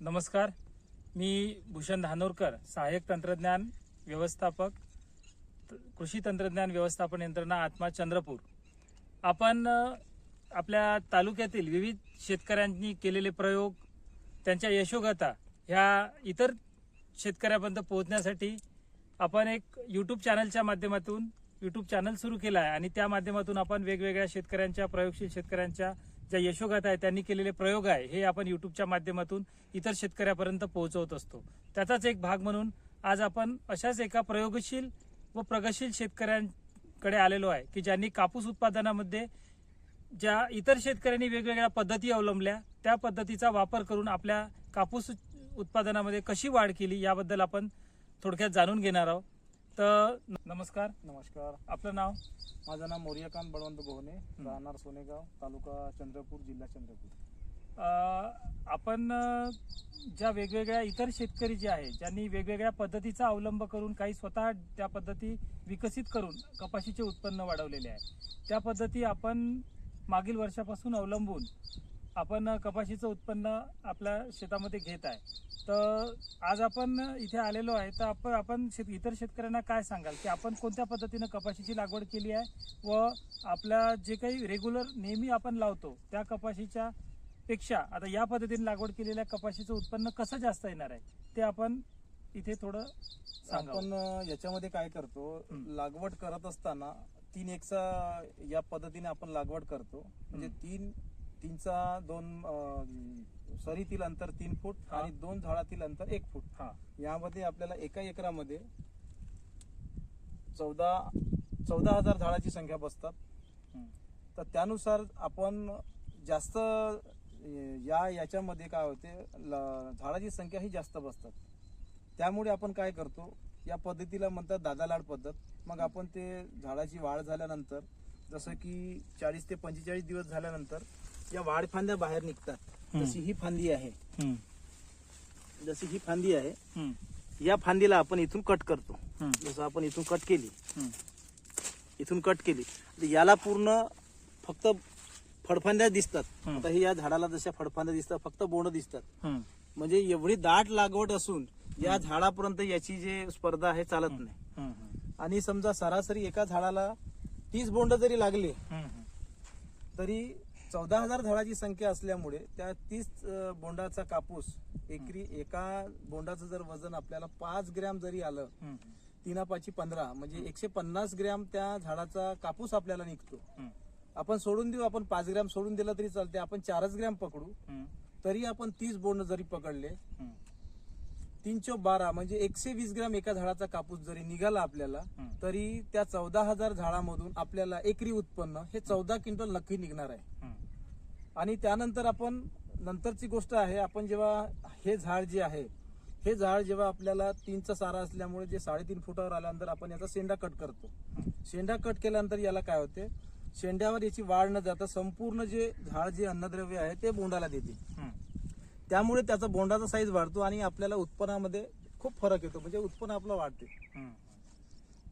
नमस्कार. मी भूषण धानोरकर सहाय्यक तंत्रज्ञान व्यवस्थापक त- कृषी तंत्रज्ञान व्यवस्थापन यंत्रणा आत्मा चंद्रपूर. आपण आपल्या तालुक्यातील विविध शेतकऱ्यांनी केलेले प्रयोग त्यांच्या यशोगाथा ह्या इतर शेतकऱ्यापर्यंत पोहोचण्यासाठी आपण एक यूट्यूब चॅनलच्या माध्यमातून यूट्यूब चॅनल सुरू केला आहे आणि त्या माध्यमातून आपण वेगवेगळ्या शेतकऱ्यांच्या प्रयोगशील शेतकऱ्यांच्या ज्या यशोगाथा आहे त्यांनी केलेले प्रयोग आहे हे आपण युट्यूबच्या माध्यमातून इतर शेतकऱ्यापर्यंत पोहोचवत असतो. त्याचाच एक भाग म्हणून आज आपण अशाच एका प्रयोगशील व प्रगतशील शेतकऱ्यांकडे आलेलो आहे की ज्यांनी कापूस उत्पादनामध्ये ज्या इतर शेतकऱ्यांनी वेगवेगळ्या पद्धती अवलंबल्या त्या पद्धतीचा वापर करून आपल्या कापूस उत्पादनामध्ये कशी वाढ केली याबद्दल आपण थोडक्यात जाणून घेणार आहोत. तर नमस्कार. नमस्कार. आपलं नाव? माझं नाव मोर्यकांत बळवंत गोहने. राहणार सोनेगाव तालुका चंद्रपूर जिल्हा चंद्रपूर. आपण ज्या वेगवेगळ्या इतर शेतकरी जे आहे ज्यांनी वेगवेगळ्या पद्धतीचा अवलंब करून काही स्वतः त्या पद्धती विकसित करून कपाशीचे उत्पन्न वाढवलेले आहे त्या पद्धती आपण मागील वर्षापासून अवलंबून आपण कपाशीचं उत्पन्न आपल्या शेतामध्ये घेत आहे. तर आज आपण इथे आलेलो आहे. तर आपण आपण शेत इतर शेतकऱ्यांना काय सांगाल? की आपण कोणत्या पद्धतीनं कपाशीची लागवड केली आहे? व आपल्या जे काही रेग्युलर नेहमी आपण लावतो त्या कपाशीच्या पेक्षा आता या पद्धतीने लागवड केलेल्या कपाशीचं उत्पन्न कसं जास्त येणार आहे? ते आपण इथे थोडं सांगा आपण याच्यामध्ये काय करतो. लागवड करत असताना तीन एकचा या पद्धतीने आपण लागवड करतो. म्हणजे. तीन तीनचा दोन सरीतील अंतर तीन फूट. आणि दोन झाडातील अंतर एक फूट. हा. यामध्ये आपल्याला एका एकरामध्ये चौदा चौदा हजार झाडाची संख्या बसतात. तर त्यानुसार आपण जास्त या याच्यामध्ये काय होते ल- झाडाची संख्या ही जास्त बसतात. त्यामुळे आपण काय करतो या पद्धतीला म्हणतात दादा लाड पद्धत. मग आपण ते झाडाची वाढ झाल्यानंतर जसं की चाळीस ते पंचेचाळीस दिवस झाल्यानंतर या वाढ फांद्या बाहेर निघतात. जशी ही फांदी आहे हं. जशी ही फांदी आहे हं. या फांदीला आपण इथून कट करतो. जसं आपण इथून कट केली. इथून कट केली याला पूर्ण फक्त फडफांद्या दिसतात. आता हे या झाडाला जशा फडफांद्या दिसतात फक्त बोंड दिसतात. म्हणजे एवढी दाट लागवड असून या झाडापर्यंत याची जे स्पर्धा आहे चालत नाही. आणि समजा सरासरी एका झाडाला तीस बोंड जरी लागले. तरी चौदा हजार झाडाची संख्या असल्यामुळे त्या तीस बोंडाचा कापूस एकरी एका बोंडाचं जर वजन आपल्याला पाच ग्रॅम जरी आलं. तीना पाची पंधरा म्हणजे एकशे पन्नास ग्रॅम त्या झाडाचा कापूस आपल्याला निघतो. आपण सोडून देऊ आपण पाच ग्रॅम सोडून दिलं तरी चालते आपण चारच ग्रॅम पकडू. तरी आपण तीस बोंड जरी पकडले तीन चौ बारा म्हणजे एकशे वीस ग्रॅम एका झाडाचा कापूस जरी निघाला आपल्याला. तरी त्या चौदा हजार झाडामधून आपल्याला एकरी उत्पन्न हे चौदा क्विंटल नक्की निघणार आहे. आणि त्यानंतर आपण नंतरची गोष्ट आहे आपण जेव्हा हे झाड जे आहे हे झाड जेव्हा आपल्याला तीनचा सारा असल्यामुळे जे साडेतीन फुटावर आल्यानंतर आपण याचा शेंडा कट करतो शेंडा कट केल्यानंतर याला काय होते शेंड्यावर याची वाढ न जाता संपूर्ण जे झाड जे अन्नद्रव्य आहे ते बोंडाला देते. त्यामुळे त्याचा बोंडाचा साईज वाढतो आणि आपल्याला उत्पन्नामध्ये खूप फरक येतो म्हणजे उत्पन्न आपलं वाढते हं.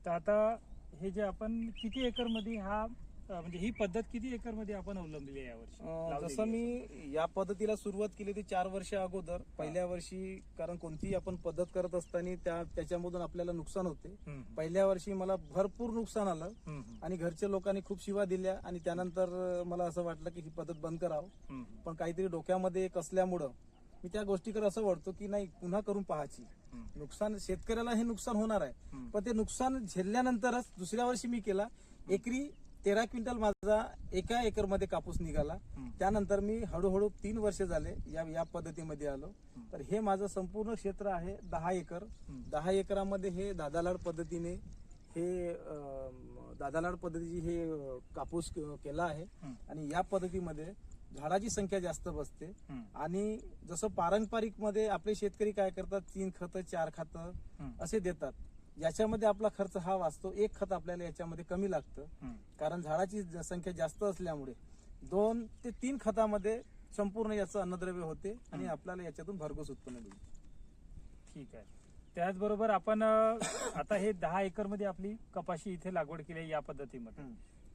तर आता हे जे आपण किती एकरमध्ये हा म्हणजे ही पद्धत किती एकरमध्ये आपण अवलंबली आहे यावर्षी जसं. मी या पद्धतीला सुरुवात केली ती चार वर्ष अगोदर पहिल्या वर्षी कारण कोणतीही आपण पद्धत करत असताना त्या त्याच्यामधून आपल्याला नुकसान होते. पहिल्या वर्षी मला भरपूर नुकसान आलं. आणि घरच्या लोकांनी खूप शिवा दिल्या आणि त्यानंतर मला असं वाटलं की ही पद्धत बंद करावं. पण काहीतरी डोक्यामध्ये एक असल्यामुळं मी त्या गोष्टीकडे असं वाटतो की नाही पुन्हा करून पाहायची. नुकसान शेतकऱ्याला हे नुकसान होणार आहे. पण ते नुकसान झेलल्यानंतरच दुसऱ्या वर्षी मी केला एकरी तेरा क्विंटल माझा एका एकरमध्ये कापूस निघाला. त्यानंतर मी हळूहळू तीन वर्ष झाले या या पद्धतीमध्ये आलो. तर हे माझं संपूर्ण क्षेत्र आहे दहा एकर. दहा एकरामध्ये हे दादालाड पद्धतीने हे दादालाड पद्धतीची हे कापूस केला आहे. आणि या पद्धतीमध्ये झाडाची संख्या जास्त बसते. आणि जसं पारंपरिकमध्ये आपले शेतकरी काय करतात तीन खतं चार खतं. असे देतात याच्यामध्ये आपला खर्च हा वाचतो. एक खत आपल्याला याच्यामध्ये कमी लागतं. कारण झाडाची संख्या जास्त असल्यामुळे दोन ते तीन खतामध्ये संपूर्ण याचं अन्नद्रव्य होते आणि. आपल्याला याच्यातून भरघोस उत्पन्न मिळते. ठीक आहे. त्याचबरोबर आपण आता हे दहा एकरमध्ये आपली कपाशी इथे लागवड केली आहे या पद्धतीमध्ये.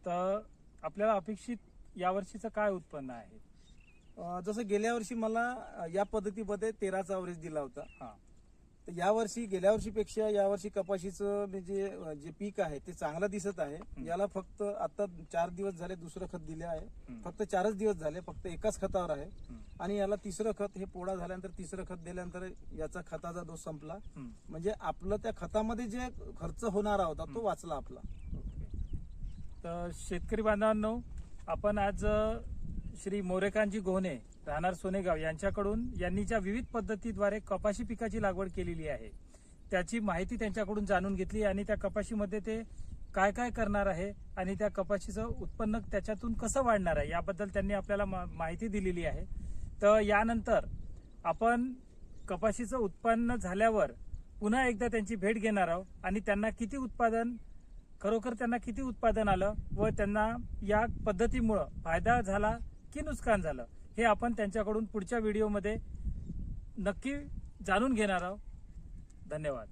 तर आपल्याला अपेक्षित यावर्षीचं काय उत्पन्न आहे? जसं गेल्या वर्षी मला या पद्धतीमध्ये तेराचा अवरेज दिला होता. हा. तर यावर्षी गेल्या वर्षीपेक्षा यावर्षी कपाशीचं म्हणजे जे पीक आहे ते चांगलं दिसत आहे. याला फक्त आता चार दिवस झाले दुसरं खत दिले आहे. फक्त चारच दिवस झाले फक्त एकाच खतावर आहे. आणि याला तिसरं खत हे पोळा झाल्यानंतर तिसरं खत दिल्यानंतर याचा खताचा डोस संपला. म्हणजे आपलं त्या खतामध्ये जे खर्च होणारा होता तो वाचला आपला. तर शेतकरी बांधवांनो आपण आज श्री मोरेकांजी गोहणे राहणार सोनेगाव यांच्याकडून यांनी ज्या विविध पद्धतीद्वारे कपाशी पिकाची लागवड केलेली आहे. त्याची माहिती त्यांच्याकडून जाणून घेतली आणि त्या कपाशीमध्ये ते काय काय करणार आहे आणि त्या कपाशीचं उत्पन्न त्याच्यातून कसं वाढणार आहे याबद्दल त्यांनी आपल्याला मा- माहिती दिलेली आहे. तर यानंतर आपण कपाशीचं उत्पन्न झाल्यावर पुन्हा एकदा त्यांची भेट घेणार आहोत आणि त्यांना किती उत्पादन खरोखर त्यांना किती उत्पादन आलं व त्यांना या पद्धतीमुळं फायदा झाला की नुकसान झालं? हे आपण त्यांच्याकडून पुढच्या व्हिडिओमध्ये नक्की जाणून घेणार आहोत. धन्यवाद.